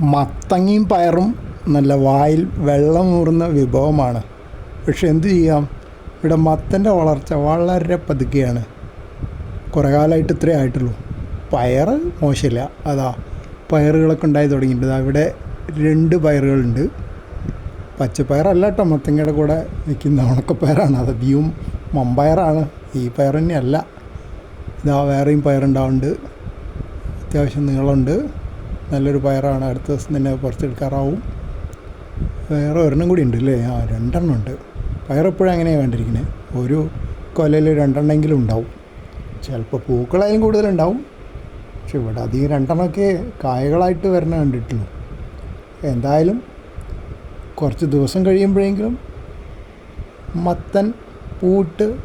മത്തങ്ങയും പയറും നല്ല വായിൽ വെള്ളം ഊറുന്ന വിഭവമാണ്. പക്ഷെ എന്തു ചെയ്യാം? ഇവിടെ മത്തന്റെ വളർച്ച വളരെ പതുക്കെയാണ്. കുറേ കാലമായിട്ട് ഇത്രേ ആയിട്ടുള്ളൂ. പയർ മോശമില്ല. അതാ പയറുകളൊക്കെ ഉണ്ടായി തുടങ്ങിയിട്ടുണ്ട്. അവിടെ രണ്ട് പയറുകളുണ്ട്. പച്ചപ്പയറല്ല കേട്ടോ മത്തങ്ങയുടെ കൂടെ നിൽക്കുന്ന ഉണക്കപ്പയറാണ്. അത് അധികവും മമ്പയറാണ്. ഈ പയർ തന്നെയല്ല. ഇതാ വേറെയും പയറുണ്ടാവുന്നുണ്ട് അത്യാവശ്യം നീളമുണ്ട്. നല്ലൊരു പയറാണ്. അടുത്ത ദിവസം തന്നെ പറിച്ചെടുക്കാറാവും. വേറെ ഒരെണ്ണം കൂടി ഉണ്ട് അല്ലേ ആ രണ്ടെണ്ണം ഉണ്ട്. പയറെപ്പോഴും അങ്ങനെയാണ് വേണ്ടിയിരിക്കുന്നത് ഒരു കൊലയിൽ രണ്ടെണ്ണമെങ്കിലും ഉണ്ടാവും. ചിലപ്പോൾ പൂക്കളായാലും കൂടുതലുണ്ടാവും. പക്ഷെ ഇവിടെ അധികം രണ്ടെണ്ണമൊക്കെ കായകളായിട്ട് വരണ കണ്ടിട്ടുള്ളൂ. എന്തായാലും കുറച്ച് ദിവസം കഴിയുമ്പോഴെങ്കിലും മത്തൻ പൂട്ട്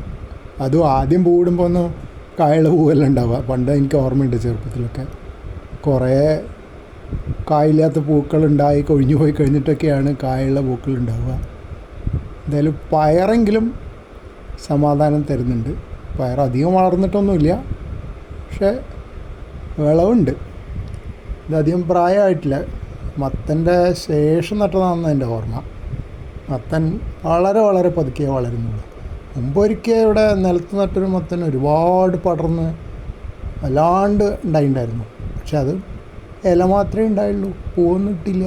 അതും ആദ്യം പൂവിടുമ്പോൾ ഒന്ന് കായുള്ള പൂവെല്ലാം ഉണ്ടാവുക. പണ്ട് എനിക്ക് ഓർമ്മയുണ്ട് ചെറുപ്പത്തിലൊക്കെ. കുറേ കായില്ലാത്ത പൂക്കളുണ്ടായി കൊഴിഞ്ഞു പോയി കഴിഞ്ഞിട്ടൊക്കെയാണ് കായുള്ള പൂക്കൾ ഉണ്ടാവുക എന്തായാലും പയറെങ്കിലും സമാധാനം തരുന്നുണ്ട്. പയർ അധികം വളർന്നിട്ടൊന്നുമില്ല പക്ഷേ വിളവുണ്ട്. ഇതധികം പ്രായമായിട്ടില്ല. മത്തന്റെ ശേഷം നട്ടതാണെന്ന് എന്റെ ഓർമ്മ. മത്തൻ വളരെ വളരെ പതുക്കെ വളരുന്നുള്ളൂ. മുമ്പ് ഒരിക്കൽ ഇവിടെ നിലത്ത് നട്ടൊരു മത്തൻ ഒരുപാട് പടർന്ന് വല്ലാണ്ട് ഉണ്ടായിട്ടുണ്ടായിരുന്നു പക്ഷെ അത് ഇല മാത്രമേ ഉണ്ടായുള്ളൂ. പൂവൊന്നും ഇട്ടില്ല.